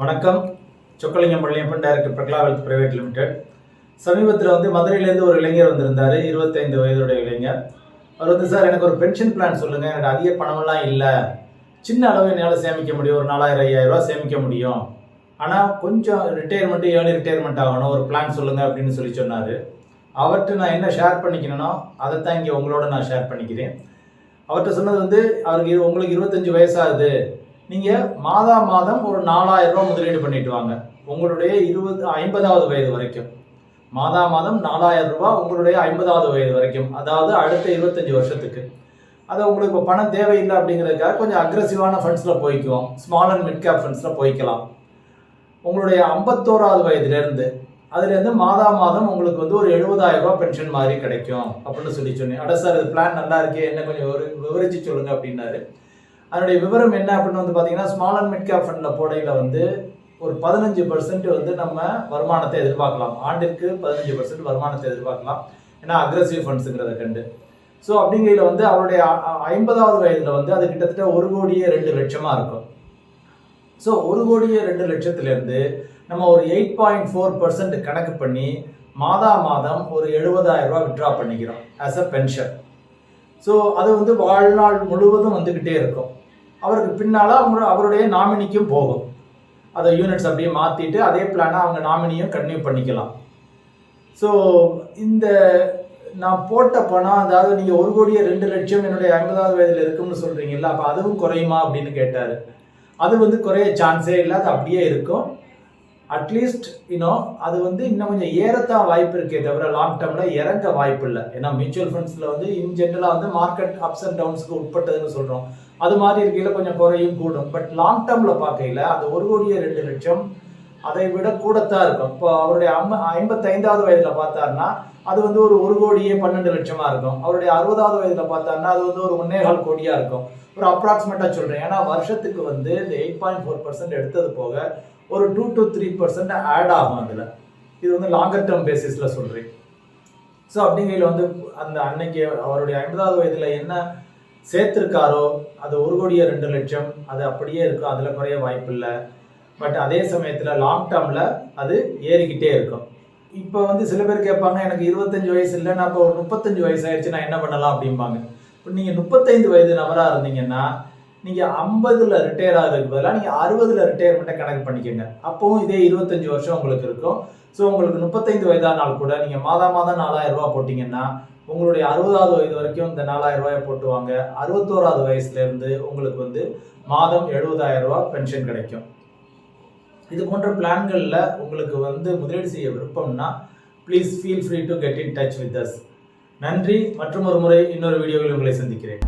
வணக்கம். Chockalingam Palliappan director Prakala wealth private limited. சமீபத்தில் வந்து மதுரையிலேருந்து ஒரு இளைஞர் வந்திருந்தார் இருபத்தைந்து வயதுடைய இளைஞர். அவர் வந்து சார் எனக்கு ஒரு பென்ஷன் பிளான் சொல்லுங்கள் எனக்கு அதிக பணமெல்லாம் இல்லை. சின்ன அளவு என்னால் சேமிக்க முடியும். ஒரு நாலாயிரம் ஐயாயிரம் சேமிக்க முடியும். ஆனால் கொஞ்சம் ரிட்டையர்மெண்ட்டு ஏர்லி ரிட்டையர்மெண்ட் ஆகணும். ஒரு பிளான் சொல்லுங்கள் அப்படின்னு சொல்லி சொன்னார். அவர்கிட்ட நான் என்ன ஷேர் பண்ணிக்கணும்னோ அதை தான் இங்கே உங்களோட நான் ஷேர் பண்ணிக்கிறேன். அவர்கிட்ட சொன்னது வந்து அவருக்கு உங்களுக்கு இருபத்தஞ்சு வயசாகுது. நீங்கள் மாதா மாதம் ஒரு நாலாயிரம் ரூபாய் முதலீடு பண்ணிட்டு வாங்க. உங்களுடைய இருபது ஐம்பதாவது வயது வரைக்கும். மாதா மாதம் நாலாயிரம் ரூபாய் உங்களுடைய ஐம்பதாவது வயது வரைக்கும். அதாவது அடுத்த இருபத்தஞ்சு வருஷத்துக்கு. அது உங்களுக்கு இப்போ பணம் தேவையில்லை அப்படிங்கிறதுக்காக கொஞ்சம் அக்ரெசிவான ஃபண்ட்ஸில் போய்க்குவோம். ஸ்மால் அண்ட் மிட் கேப் ஃபண்ட்ஸில் போய்க்கலாம். உங்களுடைய ஐம்பத்தோராவது வயதுலேருந்து அதுலேருந்து மாதா மாதம் உங்களுக்கு வந்து ஒரு எழுபதாயிரம் ரூபா பென்ஷன் மாதிரி கிடைக்கும் அப்படின்னு சொல்லி சொன்னேன். அட சார் இது பிளான் நல்லா இருக்கே என்ன கொஞ்சம் விவரிச்சு சொல்லுங்கள் அப்படின்னாரு. அதனுடைய விவரம் என்ன அப்படின்னு வந்து பார்த்தீங்கன்னா ஸ்மால் அண்ட் மிட் கேப் ஃபண்டில் போடையில் வந்து ஒரு பதினஞ்சு பர்சன்ட் வந்து நம்ம வருமானத்தை எதிர்பார்க்கலாம். ஆண்டிற்கு பதினஞ்சு பர்சன்ட் வருமானத்தை எதிர்பார்க்கலாம். ஏன்னா அக்ரஸிவ் ஃபண்ட்ஸுங்கிறத கண்டு. ஸோ அப்படிங்கையில் வந்து அவருடைய ஐம்பதாவது வயதில் வந்து அது கிட்டத்தட்ட ஒரு கோடியே ரெண்டு லட்சமாக இருக்கும். ஸோ ஒரு கோடியே ரெண்டு லட்சத்துலேருந்து நம்ம ஒரு எயிட் பாயிண்ட் ஃபோர் பர்சன்ட் கணக்கு பண்ணி மாதா மாதம் ஒரு எழுபதாயிரம் ரூபாய் விட்ரா பண்ணிக்கிறோம் ஆஸ் அ பென்ஷன் ஸோ அது வந்து வாழ்நாள் முழுவதும் வந்துக்கிட்டே இருக்கும். அவருக்கு பின்னால் அவங்க அவருடைய நாமினிக்கும் போகும். அதை யூனிட்ஸ் அப்படியே மாற்றிட்டு அதே பிளானை அவங்க நாமினியும் கன்டினியூ பண்ணிக்கலாம். ஸோ இந்த நான் போட்ட பணம் அதாவது நீங்கள் ஒரு கோடியே ரெண்டு லட்சம் என்னுடைய ஐம்பதாவது வயதில் இருக்கும்னு சொல்கிறீங்கல்ல அப்போ அதுவும் குறையுமா அப்படின்னு கேட்டார். அது வந்து குறைய சான்ஸே இல்லை அது அப்படியே இருக்கும். அட்லீஸ்ட் இன்னும் அது வந்து இன்னும் கொஞ்சம் ஏறத்தான் வாய்ப்பு இருக்கே தவிர லாங் டேர்மில் இறங்க வாய்ப்பு இல்லை. ஏன்னா மியூச்சுவல் ஃபண்ட்ஸில் வந்து இன் ஜென்ரலாக வந்து மார்க்கெட் அப்ஸ் அண்ட் டவுன்ஸுக்கு உட்பட்டதுன்னு சொல்கிறோம் அது மாதிரி இருக்கையில் கொஞ்சம் குறையும் கூடும். பட் லாங் டேர்மில் பார்க்கையில் அந்த ஒரு கோடியே ரெண்டு லட்சம் அதை விட கூடத்தான் இருக்கும். இப்போ அவருடைய அம்ம ஐம்பத்தைந்தாவது வயதில் பார்த்தாருன்னா அது வந்து ஒரு ஒரு கோடியே பன்னெண்டு லட்சமாக இருக்கும். அவருடைய அறுபதாவது வயதில் பார்த்தாருன்னா அது வந்து ஒரு ஒன்னேகால் கோடியாக இருக்கும். ஒரு அப்ராக்சிமேட்டாக சொல்கிறேன் ஏன்னா வருஷத்துக்கு வந்து இந்த எயிட் பாயிண்ட் ஃபோர் பர்சன்ட் எடுத்தது போக ஒரு two to three percent add ஆகும் அதில். இது வந்து லாங்கர் டேர்ம் பேசிஸில் சொல்கிறேன் ஸோ அப்படிங்கையில் வந்து அந்த அன்னைக்கு அவருடைய ஐம்பதாவது வயதில் என்ன சேர்த்துருக்காரோ அது ஒரு கோடியே ரெண்டு லட்சம் அது அப்படியே இருக்கும் அதில் குறைய வாய்ப்பு இல்லை பட் அதே சமயத்தில் லாங் டேர்மில் அது ஏறிக்கிட்டே இருக்கும். இப்போ வந்து சில பேர் கேட்பாங்க எனக்கு இருபத்தஞ்சு வயசு இல்லை நான் இப்போ ஒரு முப்பத்தஞ்சு வயசு ஆயிடுச்சு நான் என்ன பண்ணலாம் அப்படிம்பாங்க. இப்போ நீங்கள் முப்பத்தைந்து வயது நபராக இருந்தீங்கன்னா நீங்கள் ஐம்பதில் ரிட்டையர் ஆகிறதுக்கு பதிலாக நீங்கள் அறுபதில் ரிட்டையர்மெண்ட்டை கணக்கு பண்ணிக்கோங்க. அப்போவும் இதே இருபத்தஞ்சி வருஷம் உங்களுக்கு இருக்கும். ஸோ உங்களுக்கு முப்பத்தைந்து வயதானால் கூட நீங்கள் மாதம் மாதம் நாலாயிரம் ரூபாய் போட்டிங்கன்னா உங்களுடைய அறுபதாவது வயது வரைக்கும் இந்த நாலாயிரம் ரூபாயை போட்டுவாங்க. அறுபத்தோராவது வயசுலேருந்து உங்களுக்கு வந்து மாதம் எழுபதாயிரம் ரூபாய் பென்ஷன் கிடைக்கும். இது போன்ற பிளான்களில் உங்களுக்கு வந்து முதலீடு செய்ய விருப்பம்னா please feel free to get in touch with us நன்றி மற்றும் ஒரு முறை இன்னொரு வீடியோவில் உங்களை சந்திக்கிறேன்.